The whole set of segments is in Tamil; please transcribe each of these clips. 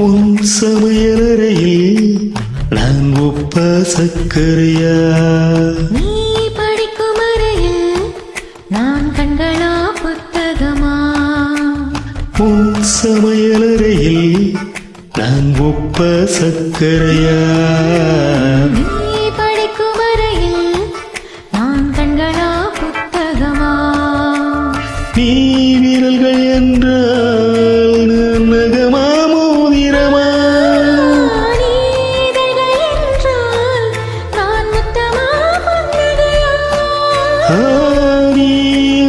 உன் சமையலறையில் நான் உப்ப சக்கரையா நீ படிக்கும் அறையில் நான் கண்களா புத்தகமா? உன் சமையலறையில் நான் உப்ப சக்கரையா ஆ,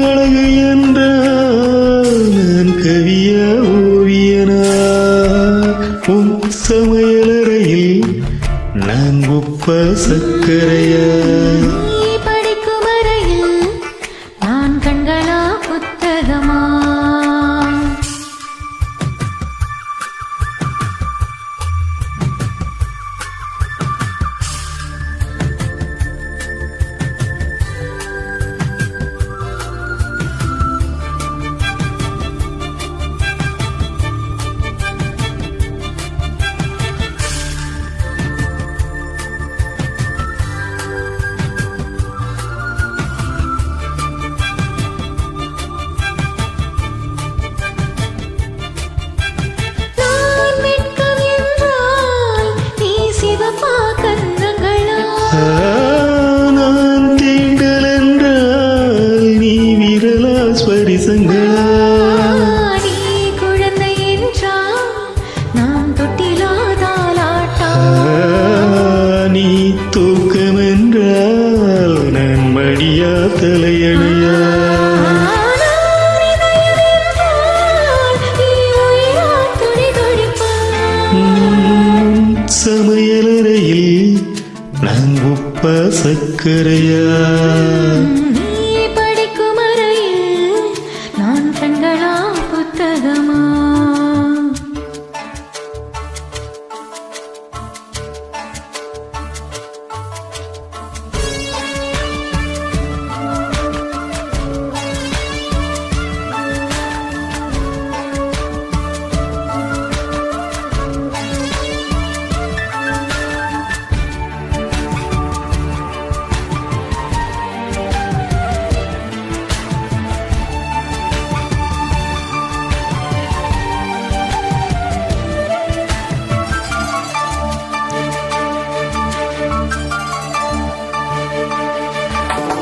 அழகு என்றால் நான் ஓவியனா உன் சமையலறையில் நான் உப்ப சக்கரையா படிக்கும் அறையில் நான் கண்களா புத்தகமா? ஸ்பரிசங்களா குழந்தை என்றால் நான் தொட்டிலா தாலாட்டா ஆ, நீ தூக்கம் என்றால் நான் மடியா தலையணையா. சமையலறையில் நான் உப்ப சக்கரையா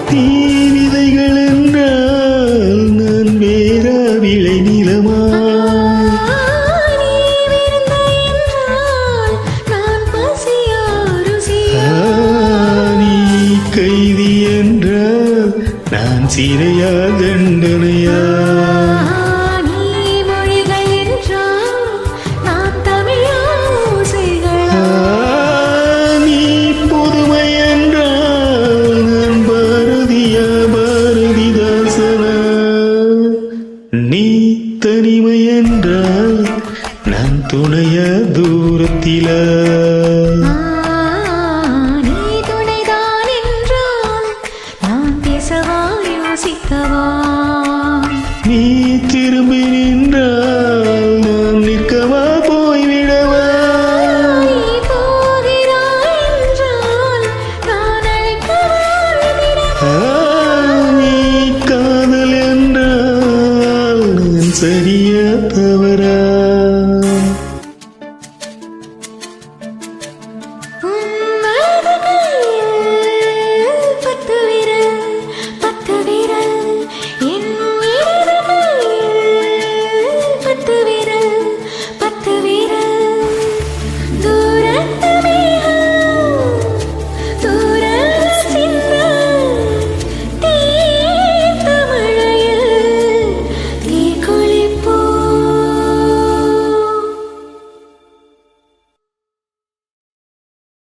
தீ விதைகள் என்றால் நான் வேறா விளை நிலமா? நீ கைதி என்றால் நான் சிறையா தண்டனை தனிமை என்றால் நான் துணைய தூரத்திலா. பெரிய தவறா